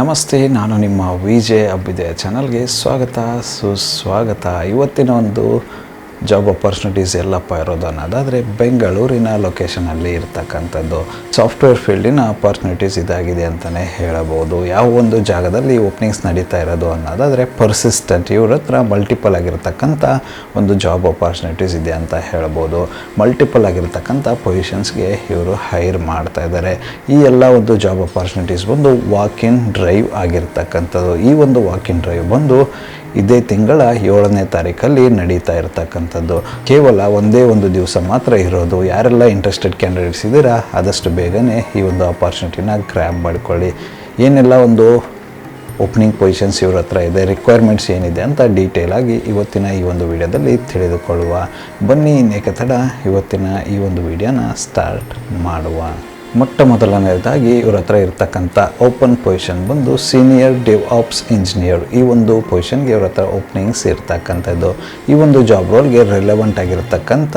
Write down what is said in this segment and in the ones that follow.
ನಮಸ್ತೆ ನಾನು ನಿಮ್ಮ ವಿಜೆ ಅಬ್ಬಿದೆ. ಚಾನಲ್ಗೆ ಸ್ವಾಗತ ಸುಸ್ವಾಗತ. ಇವತ್ತಿನ ಒಂದು ಜಾಬ್ ಅಪರ್ಚುನಿಟೀಸ್ ಎಲ್ಲಪ್ಪ ಇರೋದು ಅನ್ನೋದಾದರೆ ಬೆಂಗಳೂರಿನ ಲೊಕೇಶನಲ್ಲಿ ಇರ್ತಕ್ಕಂಥದ್ದು ಸಾಫ್ಟ್ವೇರ್ ಫೀಲ್ಡಿನ ಅಪರ್ಚುನಿಟೀಸ್ ಇದಾಗಿದೆ ಅಂತಲೇ ಹೇಳಬಹುದು. ಯಾವ ಒಂದು ಜಾಗದಲ್ಲಿ ಓಪನಿಂಗ್ಸ್ ನಡೀತಾ ಇರೋದು ಅನ್ನೋದಾದರೆ ಪರ್ಸಿಸ್ಟೆಂಟ್ ಇವ್ರ ಹತ್ರ ಮಲ್ಟಿಪಲ್ ಆಗಿರ್ತಕ್ಕಂಥ ಒಂದು ಜಾಬ್ ಅಪರ್ಚುನಿಟೀಸ್ ಇದೆ ಅಂತ ಹೇಳ್ಬೋದು ಮಲ್ಟಿಪಲ್ ಆಗಿರ್ತಕ್ಕಂಥ ಪೊಸಿಷನ್ಸ್ಗೆ ಇವರು ಹೈರ್ ಮಾಡ್ತಾ ಇದ್ದಾರೆ ಈ ಎಲ್ಲ ಒಂದು ಜಾಬ್ ಅಪರ್ಚುನಿಟೀಸ್ ಬಂದು ವಾಕ್ ಡ್ರೈವ್ ಆಗಿರ್ತಕ್ಕಂಥದ್ದು. ಈ ಒಂದು ವಾಕ್ ಡ್ರೈವ್ ಬಂದು ಇದೇ ತಿಂಗಳ ಏಳನೇ ತಾರೀಕಲ್ಲಿ ನಡೀತಾ ಇರತಕ್ಕಂಥದ್ದು. ಕೇವಲ ಒಂದೇ ಒಂದು ದಿವಸ ಮಾತ್ರ ಇರೋದು. ಯಾರೆಲ್ಲ ಇಂಟ್ರೆಸ್ಟೆಡ್ ಕ್ಯಾಂಡಿಡೇಟ್ಸ್ ಇದ್ದೀರಾ, ಆದಷ್ಟು ಬೇಗನೆ ಈ ಒಂದು ಅಪಾರ್ಚುನಿಟಿನ ಗ್ರ್ಯಾಬ್ ಮಾಡ್ಕೊಳ್ಳಿ. ಏನೆಲ್ಲ ಒಂದು ಓಪನಿಂಗ್ ಪೊಸಿಷನ್ಸ್ ಇವ್ರ ಹತ್ರ ಇದೆ ರಿಕ್ವೈರ್ಮೆಂಟ್ಸ್ ಏನಿದೆ ಅಂತ ಡೀಟೇಲ್ ಆಗಿ ಇವತ್ತಿನ ಈ ಒಂದು ವಿಡಿಯೋದಲ್ಲಿ ತಿಳಿದುಕೊಳ್ಳುವ. ಬನ್ನಿ ನೇಕತಡ ತಡ ಇವತ್ತಿನ ಈ ಒಂದು ವಿಡಿಯೋನ ಸ್ಟಾರ್ಟ್ ಮಾಡುವ. ಮೊಟ್ಟ ಮೊದಲನೆಯದಾಗಿ ಇವ್ರ ಹತ್ರ ಇರತಕ್ಕಂಥ ಓಪನ್ ಪೊಸಿಷನ್ ಬಂದು ಸೀನಿಯರ್ ಡಿವ್ ಆಪ್ಸ್ ಇಂಜಿನಿಯರ್ ಈ ಒಂದು ಪೊಸಿಷನ್ಗೆ ಇವ್ರ ಹತ್ರ ಓಪನಿಂಗ್ಸ್ ಇರ್ತಕ್ಕಂಥದ್ದು ಈ ಒಂದು ಜಾಬ್ ರೋಲ್ಗೆ ರಿಲೆವೆಂಟ್ ಆಗಿರತಕ್ಕಂಥ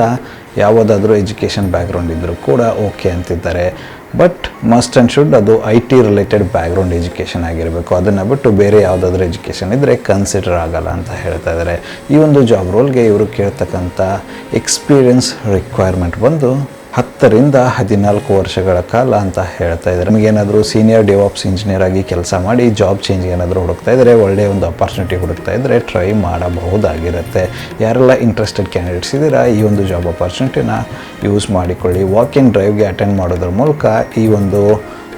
ಯಾವುದಾದ್ರೂ ಎಜುಕೇಷನ್ ಬ್ಯಾಕ್ಗ್ರೌಂಡ್ ಇದ್ದರೂ ಕೂಡ ಓಕೆ ಅಂತಿದ್ದಾರೆ. ಬಟ್ ಮಸ್ಟ್ ಆ್ಯಂಡ್ ಶುಡ್ ಅದು I T related background education ಆಗಿರಬೇಕು. ಅದನ್ನು ಬಿಟ್ಟು ಬೇರೆ ಯಾವುದಾದ್ರೂ ಎಜುಕೇಷನ್ ಇದ್ದರೆ ಕನ್ಸಿಡರ್ ಆಗಲ್ಲ ಅಂತ ಹೇಳ್ತಾ ಇದ್ದಾರೆ ಈ ಒಂದು ಜಾಬ್ ರೋಲ್ಗೆ ಇವರು ಕೇಳ್ತಕ್ಕಂಥ ಎಕ್ಸ್ಪೀರಿಯನ್ಸ್ ರಿಕ್ವೈರ್ಮೆಂಟ್ ಬಂದು ಹತ್ತರಿಂದ ಹದಿನಾಲ್ಕು ವರ್ಷಗಳ ಕಾಲ ಅಂತ ಹೇಳ್ತಾ ಇದ್ದಾರೆ. ನಿಮಗೇನಾದರೂ ಸೀನಿಯರ್ ಡೆವಾಪ್ಸ್ ಇಂಜಿನಿಯರ್ ಆಗಿ ಕೆಲಸ ಮಾಡಿ ಜಾಬ್ ಚೇಂಜ್ ಏನಾದರೂ ಹುಡುಕ್ತಾ ಇದ್ದರೆ ಒಳ್ಳೆಯ ಒಂದು ಅಪಾರ್ಚುನಿಟಿ ಹುಡುಕ್ತಾ ಇದ್ದರೆ ಟ್ರೈ ಮಾಡಬಹುದಾಗಿರುತ್ತೆ. ಯಾರೆಲ್ಲ ಇಂಟ್ರೆಸ್ಟೆಡ್ ಕ್ಯಾಂಡಿಡೇಟ್ಸ್ ಇದ್ದೀರಾ, ಈ ಒಂದು ಜಾಬ್ ಅಪಾರ್ಚುನಿಟಿನ ಯೂಸ್ ಮಾಡಿಕೊಳ್ಳಿ. ವಾಕ್ ಇನ್ ಡ್ರೈವ್ಗೆ ಅಟೆಂಡ್ ಮಾಡೋದ್ರ ಮೂಲಕ ಈ ಒಂದು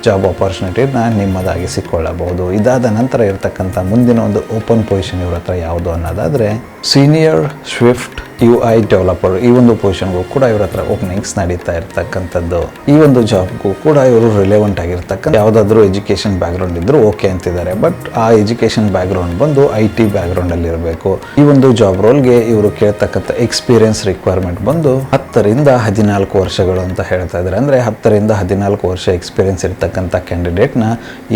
ಜಾಬ್ ಅಪಾರ್ಚುನಿಟಿನ ನಿಮ್ಮದಾಗಿಸಿಕೊಳ್ಳಬಹುದು. ಇದಾದ ನಂತರ ಇರತಕ್ಕಂಥ ಮುಂದಿನ ಒಂದು ಓಪನ್ ಪೊಸಿಷನ್ ಇವ್ರ ಹತ್ರ ಯಾವುದು ಅನ್ನೋದಾದರೆ senior Swift U I developer ಈ ಒಂದು ಪೊಸಿಷನ್ಗೂ ಕೂಡ ಇವ್ರ ಹತ್ರ ಓಪನಿಂಗ್ಸ್ ನಡೀತಾ ಇರ್ತಕ್ಕಂಥದ್ದು. ಈ ಒಂದು ಜಾಬ್ಗೂ ಕೂಡ ಇವರು ರಿಲೆವೆಂಟ್ ಆಗಿರ್ತಕ್ಕಂಥ ಯಾವುದಾದ್ರೂ ಎಜುಕೇಷನ್ ಬ್ಯಾಕ್ಗ್ರೌಂಡ್ ಇದ್ದರೂ ಓಕೆ ಅಂತಿದ್ದಾರೆ. ಬಟ್ ಆ ಎಜುಕೇಷನ್ ಬ್ಯಾಕ್ಗ್ರೌಂಡ್ ಬಂದು ಐ ಟಿ ಬ್ಯಾಕ್ಗ್ರೌಂಡಲ್ಲಿ ಇರಬೇಕು. ಈ ಒಂದು ಜಾಬ್ ರೋಲ್ಗೆ ಇವರು ಕೇಳ್ತಕ್ಕಂಥ ಎಕ್ಸ್ಪೀರಿಯನ್ಸ್ ರಿಕ್ವೈರ್ಮೆಂಟ್ ಬಂದು ಹತ್ತರಿಂದ ಹದಿನಾಲ್ಕು ವರ್ಷಗಳು ಅಂತ ಹೇಳ್ತಾ ಇದ್ದಾರೆ. ಅಂದರೆ ಹತ್ತರಿಂದ ಹದಿನಾಲ್ಕು ವರ್ಷ ಎಕ್ಸ್ಪೀರಿಯನ್ಸ್ ಇರ್ತಕ್ಕಂಥ ಕ್ಯಾಂಡಿಡೇಟ್ನ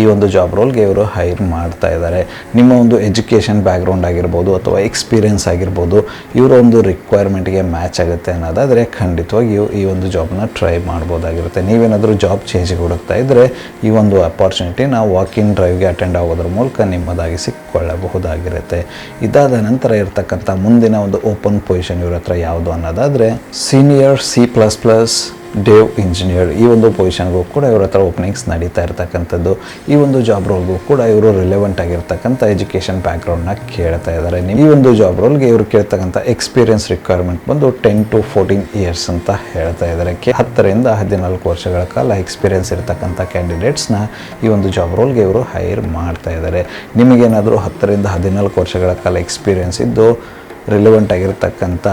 ಈ ಒಂದು ಜಾಬ್ ರೋಲ್ಗೆ ಇವರು ಹೈರ್ ಮಾಡ್ತಾ ಇದ್ದಾರೆ. ನಿಮ್ಮ ಒಂದು ಎಜುಕೇಷನ್ ಬ್ಯಾಕ್ಗ್ರೌಂಡ್ ಆಗಿರ್ಬೋದು ಅಥವಾ ಎಕ್ಸ್ಪೀರಿಯನ್ಸ್ ಆಗಿರ್ಬೋದು, ಇವರ ಒಂದು ರಿಕ್ವೈರ್ಮೆಂಟ್ಗೆ ಮ್ಯಾಚ್ ಆಗುತ್ತೆ ಅನ್ನೋದಾದರೆ ಖಂಡಿತವಾಗಿಯೂ ಈ ಒಂದು ಜಾಬ್ನ ಟ್ರೈ ಮಾಡ್ಬೋದಾಗಿರುತ್ತೆ. ನೀವೇನಾದರೂ ಜಾಬ್ ಚೇಂಜಿಗೆ ಹುಡುಕ್ತಾ ಇದ್ದರೆ ಈ ಒಂದು ಅಪಾರ್ಚುನಿಟಿನ ವಾಕ್ ಇನ್ ಡ್ರೈವ್ಗೆ ಅಟೆಂಡ್ ಆಗೋದ್ರ ಮೂಲಕ ನಿಮ್ಮದಾಗಿ ಸಿಕ್ಕೊಳ್ಳಬಹುದಾಗಿರುತ್ತೆ. ಇದಾದ ನಂತರ ಇರತಕ್ಕಂಥ ಮುಂದಿನ ಒಂದು ಓಪನ್ ಪೊಸಿಷನ್ ಇವ್ರ ಹತ್ರ ಯಾವುದು ಅನ್ನೋದಾದರೆ senior C plus plus dev engineer ಈ ಒಂದು ಪೊಸಿಷನ್ಗೂ ಕೂಡ ಇವ್ರ ಹತ್ರ ಓಪನಿಂಗ್ಸ್ ನಡೀತಾ ಇರ್ತಕ್ಕಂಥದ್ದು. ಈ ಒಂದು ಜಾಬ್ ರೋಲ್ಗೂ ಕೂಡ ಇವರು ರಿಲೆವೆಂಟ್ ಆಗಿರ್ತಕ್ಕಂಥ ಎಜುಕೇಷನ್ ಬ್ಯಾಕ್ಗ್ರೌಂಡ್ನ ಕೇಳ್ತಾ ಇದ್ದಾರೆ ಈ ಒಂದು ಜಾಬ್ ರೋಲ್ಗೆ ಇವರು ಕೇಳ್ತಕ್ಕಂಥ ಎಕ್ಸ್ಪೀರಿಯನ್ಸ್ ರಿಕ್ವೈರ್ಮೆಂಟ್ ಬಂದು ಟೆನ್ ಟು ಫೋರ್ಟೀನ್ ಇಯರ್ಸ್ ಅಂತ ಹೇಳ್ತಾ ಇದ್ದಾರೆ ಹತ್ತರಿಂದ ಹದಿನಾಲ್ಕು ವರ್ಷಗಳ ಕಾಲ ಎಕ್ಸ್ಪೀರಿಯನ್ಸ್ ಇರತಕ್ಕಂಥ ಕ್ಯಾಂಡಿಡೇಟ್ಸ್ನ ಈ ಒಂದು ಜಾಬ್ ರೋಲ್ಗೆ ಇವರು ಹೈರ್ ಮಾಡ್ತಾ ಇದ್ದಾರೆ ನಿಮಗೇನಾದರೂ ಹತ್ತರಿಂದ ಹದಿನಾಲ್ಕು ವರ್ಷಗಳ ಕಾಲ ಎಕ್ಸ್ಪೀರಿಯನ್ಸ್ ಇದ್ದು ರಿಲೆವೆಂಟ್ ಆಗಿರ್ತಕ್ಕಂಥ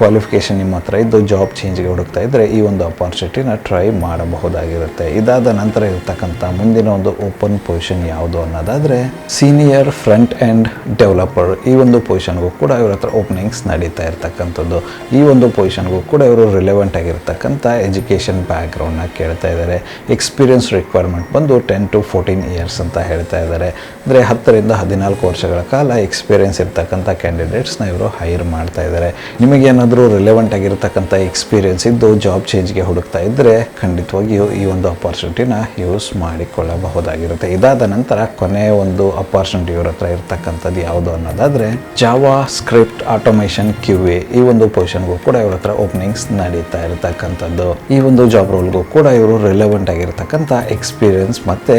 ಕ್ವಾಲಿಫಿಕೇಷನ್ ನಿಮ್ಮ ಹತ್ರ ಇದ್ದು ಜಾಬ್ ಚೇಂಜ್ಗೆ ಹುಡುಕ್ತಾ ಇದ್ದರೆ ಈ ಒಂದು ಅಪಾರ್ಚುನಿಟಿನ ಟ್ರೈ ಮಾಡಬಹುದಾಗಿರುತ್ತೆ. ಇದಾದ ನಂತರ ಇರತಕ್ಕಂಥ ಮುಂದಿನ ಒಂದು ಓಪನ್ ಪೊಸಿಷನ್ ಯಾವುದು ಅನ್ನೋದಾದರೆ ಸೀನಿಯರ್ ಫ್ರಂಟ್ ಆ್ಯಂಡ್ ಡೆವಲಪರ್ ಈ ಒಂದು ಪೊಸಿಷನ್ಗೂ ಕೂಡ ಇವ್ರ ಹತ್ರ ಓಪನಿಂಗ್ಸ್ ನಡೀತಾ ಇರ್ತಕ್ಕಂಥದ್ದು. ಈ ಒಂದು ಪೊಸಿಷನ್ಗೂ ಕೂಡ ಇವರು ರಿಲೆವೆಂಟ್ ಆಗಿರ್ತಕ್ಕಂಥ ಎಜುಕೇಷನ್ ಬ್ಯಾಕ್ಗ್ರೌಂಡ್ನ ಕೇಳ್ತಾ ಇದ್ದಾರೆ ಎಕ್ಸ್ಪೀರಿಯನ್ಸ್ ರಿಕ್ವೈರ್ಮೆಂಟ್ ಬಂದು ಟೆನ್ ಟು ಫೋರ್ಟೀನ್ ಇಯರ್ಸ್ ಅಂತ ಹೇಳ್ತಾ ಇದ್ದಾರೆ ಅಂದರೆ ಹತ್ತರಿಂದ ಹದಿನಾಲ್ಕು ವರ್ಷಗಳ ಕಾಲ ಎಕ್ಸ್ಪೀರಿಯನ್ಸ್ ಇರ್ತಕ್ಕಂಥ ಕ್ಯಾಂಡಿಡೇಟ್ಸ್ನ ಇವರು ಹೈರ್ ಮಾಡ್ತಾ ಇದ್ದಾರೆ ನಿಮಗೇನಾದರೂ ರಿಲೆವೆಂಟ್ ಆಗಿರತಕ್ಕಂಥ ಎಕ್ಸ್ಪೀರಿಯೆನ್ಸ್ ಇದ್ದು ಜಾಬ್ ಚೇಂಜ್ಗೆ ಹುಡುಕ್ತಾ ಇದ್ದರೆ ಖಂಡಿತವಾಗಿಯೂ ಈ ಒಂದು ಅಪಾರ್ಚುನಿಟಿನ ಯೂಸ್ ಮಾಡಿಕೊಳ್ಳಬಹುದಾಗಿರುತ್ತೆ. ಇದಾದ ನಂತರ ಕೊನೆಯ ಒಂದು ಅಪಾರ್ಚುನಿಟಿ ಇವ್ರ ಹತ್ರ ಇರತಕ್ಕಂಥದ್ದು ಯಾವುದು ಅನ್ನೋದಾದರೆ JavaScript automation Q A ಈ ಒಂದು ಪೊಸಿಷನ್ಗೂ ಕೂಡ ಇವ್ರ ಹತ್ರ ಓಪನಿಂಗ್ಸ್ ನಡೀತಾ ಇರತಕ್ಕಂಥದ್ದು. ಈ ಒಂದು ಜಾಬ್ ರೋಲ್ಗೂ ಕೂಡ ಇವರು ರಿಲೆವೆಂಟ್ ಆಗಿರತಕ್ಕಂಥ ಎಕ್ಸ್ಪೀರಿಯೆನ್ಸ್ ಮತ್ತು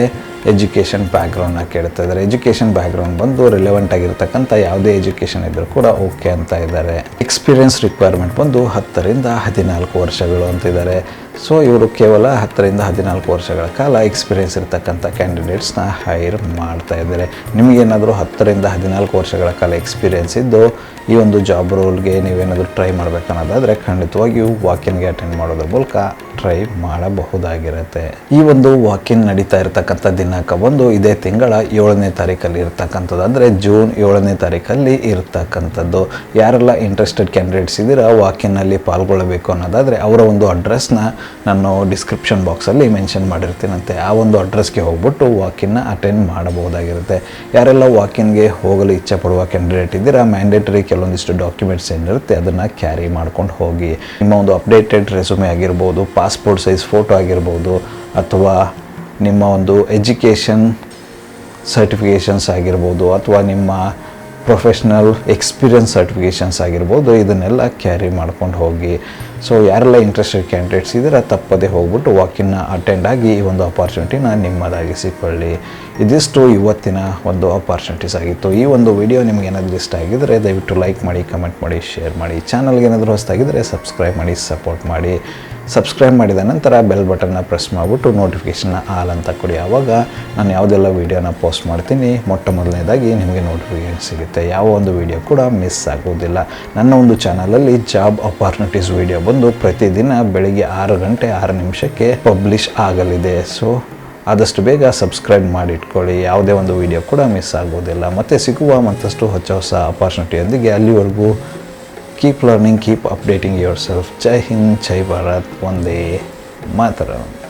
ಎಜುಕೇಷನ್ ಬ್ಯಾಕ್ಗ್ರೌಂಡ್ನ ಕೇಳ್ತಾ ಇದ್ದಾರೆ. ಎಜುಕೇಷನ್ ಬ್ಯಾಕ್ಗ್ರೌಂಡ್ ಬಂದು ರಿಲೆವೆಂಟ್ ಆಗಿರ್ತಕ್ಕಂಥ ಯಾವುದೇ ಎಜುಕೇಷನ್ ಇದ್ದರೂ ಕೂಡ ಓಕೆ ಅಂತ ಇದ್ದಾರೆ. ಎಕ್ಸ್ಪೀರಿಯನ್ಸ್ ರಿಕ್ವೈರ್ಮೆಂಟ್ ಬಂದು ಹತ್ತರಿಂದ ಹದಿನಾಲ್ಕು ವರ್ಷಗಳು ಅಂತಿದ್ದಾರೆ ಸೊ ಇವರು ಕೇವಲ ಹತ್ತರಿಂದ ಹದಿನಾಲ್ಕು ವರ್ಷಗಳ ಕಾಲ ಎಕ್ಸ್ಪೀರಿಯನ್ಸ್ ಇರತಕ್ಕಂಥ ಕ್ಯಾಂಡಿಡೇಟ್ಸ್ನ ಹೈರ್ ಮಾಡ್ತಾ ಇದ್ದಾರೆ. ನಿಮಗೇನಾದರೂ ಹತ್ತರಿಂದ ಹದಿನಾಲ್ಕು ವರ್ಷಗಳ ಕಾಲ ಎಕ್ಸ್ಪೀರಿಯನ್ಸ್ ಇದ್ದು, ಈ ಒಂದು ಜಾಬ್ ರೋಲ್ಗೆ ನೀವೇನಾದರೂ ಟ್ರೈ ಮಾಡಬೇಕನ್ನೋದಾದರೆ ಖಂಡಿತವಾಗಿಯೂ ವಾಕಿನ್ಗೆ ಅಟೆಂಡ್ ಮಾಡೋದ್ರ ಮೂಲಕ ಟ್ರೈ ಮಾಡಬಹುದಾಗಿರುತ್ತೆ. ಈ ಒಂದು ವಾಕಿನ್ ನಡೀತಾ ಇರತಕ್ಕಂಥ ದಿನಾಂಕ ಬಂದು ಇದೇ ತಿಂಗಳ ಏಳನೇ ತಾರೀಕಲ್ಲಿ ಇರ್ತಕ್ಕಂಥದ್ದು ಅಂದರೆ ಜೂನ್ ಏಳನೇ ತಾರೀಕಲ್ಲಿ ಇರ್ತಕ್ಕಂಥದ್ದು. ಯಾರೆಲ್ಲ ಇಂಟ್ರೆಸ್ಟೆಡ್ ಕ್ಯಾಂಡಿಡೇಟ್ಸ್ ಇದ್ದೀರಾ ವಾಕಿನ್ನಲ್ಲಿ ಪಾಲ್ಗೊಳ್ಳಬೇಕು ಅನ್ನೋದಾದರೆ ಅವರ ಒಂದು ಅಡ್ರೆಸ್ನ ನಾನು ಡಿಸ್ಕ್ರಿಪ್ಷನ್ ಬಾಕ್ಸಲ್ಲಿ ಮೆನ್ಷನ್ ಮಾಡಿರ್ತೀನಂತೆ. ಆ ಒಂದು ಅಡ್ರೆಸ್ಗೆ ಹೋಗ್ಬಿಟ್ಟು ವಾಕಿನ್ನ ಅಟೆಂಡ್ ಮಾಡಬಹುದಾಗಿರುತ್ತೆ. ಯಾರೆಲ್ಲ ವಾಕಿನ್ಗೆ ಹೋಗಲು ಇಚ್ಛೆ ಪಡುವ ಕ್ಯಾಂಡಿಡೇಟ್ ಇದ್ದೀರಾ ಮ್ಯಾಂಡೇಟರಿ ಕೆಲವೊಂದಿಷ್ಟು ಡಾಕ್ಯುಮೆಂಟ್ಸ್ ಏನಿರುತ್ತೆ ಅದನ್ನು ಕ್ಯಾರಿ ಮಾಡ್ಕೊಂಡು ಹೋಗಿ. ನಿಮ್ಮ ಒಂದು ಅಪ್ಡೇಟೆಡ್ ರೆಸುಮೆ ಆಗಿರ್ಬೋದು ಪಾಸ್ಪೋರ್ಟ್ ಸೈಜ್ ಫೋಟೋ ಆಗಿರ್ಬೋದು, ಅಥವಾ ನಿಮ್ಮ ಒಂದು ಎಜುಕೇಷನ್ ಸರ್ಟಿಫಿಕೇಷನ್ಸ್ ಆಗಿರ್ಬೋದು, ಅಥವಾ ನಿಮ್ಮ ಪ್ರೊಫೆಷ್ನಲ್ ಎಕ್ಸ್ಪೀರಿಯನ್ಸ್ ಸರ್ಟಿಫಿಕೇಷನ್ಸ್ ಆಗಿರ್ಬೋದು, ಇದನ್ನೆಲ್ಲ ಕ್ಯಾರಿ ಮಾಡ್ಕೊಂಡು ಹೋಗಿ. ಸೊ ಯಾರೆಲ್ಲ ಇಂಟ್ರೆಸ್ಟೆಡ್ ಕ್ಯಾಂಡಿಡೇಟ್ಸ್ ಇದ್ದೀರ, ತಪ್ಪದೇ ಹೋಗ್ಬಿಟ್ಟು ವಾಕಿನ್ನ ಅಟೆಂಡ್ ಆಗಿ ಈ ಒಂದು ಅಪಾರ್ಚುನಿಟಿನ ನಿಮ್ಮದಾಗಿಸಿಕೊಳ್ಳಿ. ಇದಿಷ್ಟು ಇವತ್ತಿನ ಒಂದು ಅಪಾರ್ಚುನಿಟೀಸ್ ಆಗಿತ್ತು. ಈ ಒಂದು ವಿಡಿಯೋ ನಿಮ್ಗೆ ಏನಾದರೂ ಇಷ್ಟ ಆಗಿದ್ದರೆ ದಯವಿಟ್ಟು ಲೈಕ್ ಮಾಡಿ ಕಮೆಂಟ್ ಮಾಡಿ ಶೇರ್ ಮಾಡಿ. ಚಾನಲ್ಗೆ ಏನಾದರೂ ಹೊಸ್ತಾಗಿದ್ದರೆ ಸಬ್ಸ್ಕ್ರೈಬ್ ಮಾಡಿ ಸಪೋರ್ಟ್ ಮಾಡಿ. ಸಬ್ಸ್ಕ್ರೈಬ್ ಮಾಡಿದ ನಂತರ ಬೆಲ್ ಬಟನ್ನ ಪ್ರೆಸ್ ಮಾಡಿಬಿಟ್ಟು ನೋಟಿಫಿಕೇಷನ್ನ ಆಲ್ ಅಂತ ಕೊಡಿ. ಆವಾಗ ನಾನು ಯಾವುದೆಲ್ಲ ವೀಡಿಯೋನ ಪೋಸ್ಟ್ ಮಾಡ್ತೀನಿ, ಮೊಟ್ಟ ಮೊದಲನೇದಾಗಿ ನಿಮಗೆ ನೋಟಿಫಿಕೇಷನ್ ಸಿಗುತ್ತೆ. ಯಾವ ಒಂದು ವಿಡಿಯೋ ಕೂಡ ಮಿಸ್ ಆಗೋದಿಲ್ಲ. ನನ್ನ ಒಂದು ಚಾನಲಲ್ಲಿ ಜಾಬ್ ಅಪಾರ್ಚುನಿಟೀಸ್ ವಿಡಿಯೋ ಬಂದು ಪ್ರತಿದಿನ ಬೆಳಿಗ್ಗೆ ಆರು ಗಂಟೆ ಆರು ನಿಮಿಷಕ್ಕೆ ಪಬ್ಲಿಷ್ ಆಗಲಿದೆ. ಸೊ ಆದಷ್ಟು ಬೇಗ ಸಬ್ಸ್ಕ್ರೈಬ್ ಮಾಡಿ ಇಟ್ಕೊಳ್ಳಿ ಯಾವುದೇ ಒಂದು ವಿಡಿಯೋ ಕೂಡ ಮಿಸ್ ಆಗೋದಿಲ್ಲ. ಮತ್ತು ಸಿಗುವ ಮತ್ತಷ್ಟು ಹೊಸ ಹೊಸ ಅಪಾರ್ಚುನಿಟಿಯೊಂದಿಗೆ ಅಲ್ಲಿವರೆಗೂ keep learning, keep updating yourself. Jai Hind, Jai Bharat, One Day, Mataram.